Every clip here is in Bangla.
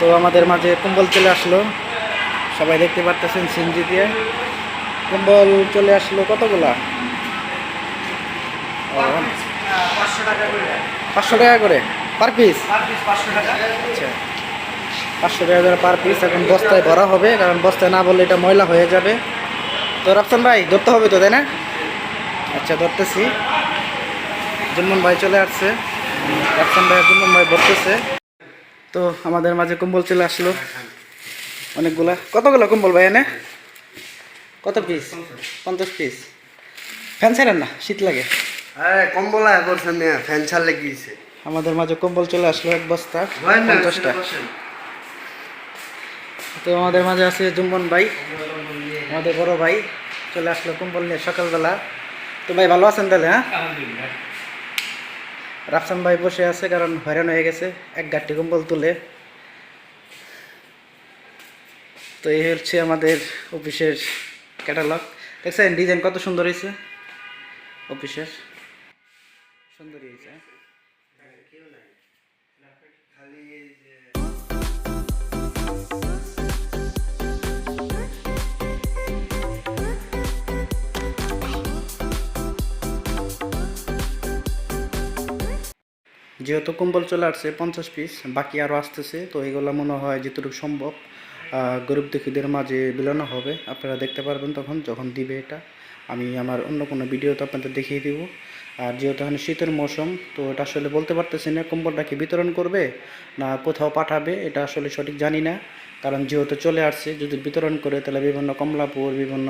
তো আমাদের মাঝে কম্বল চলে আসলো। সবাই দেখতে পারতেছেন সিনজি দিয়ে। কম্বল চলে আসলো কতগুলা? পাঁচশো টাকা করে। Per piece? আচ্ছা। পাঁচশো টাকা করে পার পিস এখন বস্তায় ভরা হবে কারণ বস্তায় না বললে এটা ময়লা হয়ে যাবে। তো রাফসান ভাই ধরতে হবে তো তাই না? আচ্ছা ধরতেছি। জুম্মন ভাই চলে আসছে। রাফসান ভাই জুম্মন ভাই ভরতেছে তো আমাদের মাঝে কম্বল চলে আসলো। অনেকগুলা। কতগুলো কম্বল ভাই এনে? কত পিস পঞ্চাশ পিস ফ্যান ছাড়েন না শীত লাগে। হ্যাঁ কম্বলা করছেন ফ্যান ছাড়লে গিয়েছে আমাদের মাঝে কম্বল চলে আসলো এক বস্তা পঞ্চাশটা। তো আমাদের মাঝে আছে জুম্বন ভাই আমাদের বড় ভাই চলে আসলো কম্বল নিয়ে সকালবেলা। তো ভাই ভালো আছেন তাহলে হ্যাঁ? রাফসান ভাই বসে আছে, কারণ হয়রান হয়ে গেছে। এক গাঠি কম্বল তুলে। তো এই হচ্ছে আমাদের অফিসের ক্যাটালগ। দেখছেন, ডিজাইন কত সুন্দর হয়েছে? অফিসের। সুন্দর হয়েছে। হ্যাঁ? যেহেতু কম্বল চলে আসছে, পঞ্চাশ পিস বাকি আরও আসতেছে, তো এগুলো মনে হয় যেটুকু সম্ভব গরিব দুঃখীদের মাঝে বিলানো হবে। আপনারা দেখতে পারবেন তখন যখন দিবে এটা। আমি আমার অন্য কোনো ভিডিওতে আপনাদের দেখিয়ে দিব। আর যেহেতু এখন শীতের মৌসুম, তো এটা আসলে বলতে পারতেছি না কম্বলটা কি বিতরণ করবে না কোথাও পাঠাবে, এটা আসলে সঠিক জানি না। কারণ যেহেতু চলে আসছে, যদি বিতরণ করে, তাহলে বিভিন্ন কমলাপুর, বিভিন্ন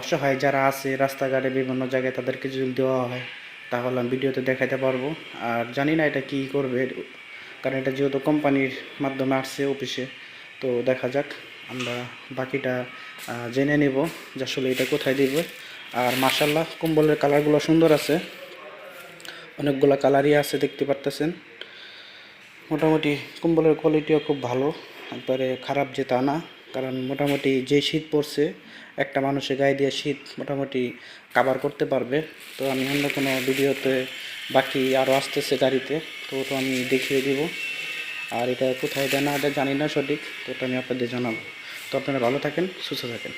অসহায় যারা আছে, রাস্তাঘাটে বিভিন্ন জায়গায় তাদেরকে যদি দেওয়া হয়। তাহলে আমি ভিডিওতে দেখাইতে পারব। আর জানি না এটা কি করবে, কারণ এটা যেহেতু কোম্পানির মাধ্যমে আসছে অফিসে, তো দেখা যাক, আমরা বাকিটা জেনে নেব যে আসলে এটা কোথায় দিবে। আর মার্শাল্লাহ কম্বলের কালারগুলো সুন্দর আছে। অনেকগুলো কালারই আছে, দেখতে পারতেছেন। মোটামুটি কম্বলের কোয়ালিটিও খুব ভালো, একবারে খারাপ যে তা না। কারণ মোটামুটি যে শীত পড়ছে, একটা মানুষের গায়ে দিয়ে শীত মোটামুটি কাভার করতে পারবে। তো আমি অন্য কোনো ভিডিওতে বাকি আরও আসতেছে গাড়িতে, তো ওটা আমি দেখিয়ে দিব। আর এটা কোথায় দেয় না এটা জানি না সঠিক, তো ওটা আমি আপনাদের জানাব। তো আপনারা ভালো থাকেন, সুস্থ থাকেন।